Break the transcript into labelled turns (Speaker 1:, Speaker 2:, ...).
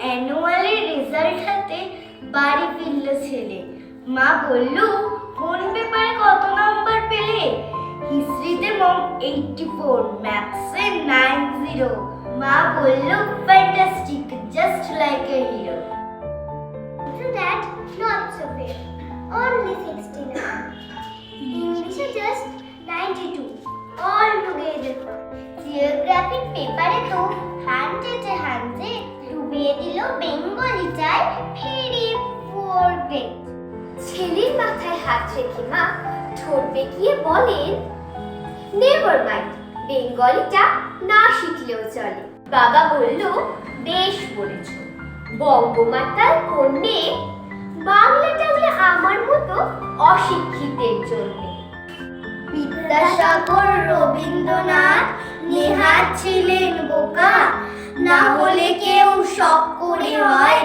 Speaker 1: অ্যানুয়ালের result হাতে বাড়ি ফিরল ছেলে মা বলল কোন পেপারে কত নাম্বার পেলে হিস্ট্রিতে মম এইটটি ফোর ম্যাথসে নাইন জিরো মা বলল fantastic just like a hero
Speaker 2: To that, not so fair. Only 69. English just 92. All together.
Speaker 1: জিওগ্রাফির পেপারে ডুবিয়ে দিল বেঙ্গলিটায় ভেরি পুয়ার গ্রেড
Speaker 2: ছেলের মাথায় হাত রেখে মা ঠোঁট বেঁকিয়ে বলেন নেভার মাইন্ড বেঙ্গলিটা না শিখলেও চলে। বাবা বলল, বেশ বলেছ। বঙ্গমাতার কন্যে বাংলাটা বলে আমার মতো অশিক্ষিতের জন্য।
Speaker 1: বিদ্যাসাগর রবীন্দ্রনাথ নেহাত ছিলেন বোকা। না হলে কেউ শখ করে হয়।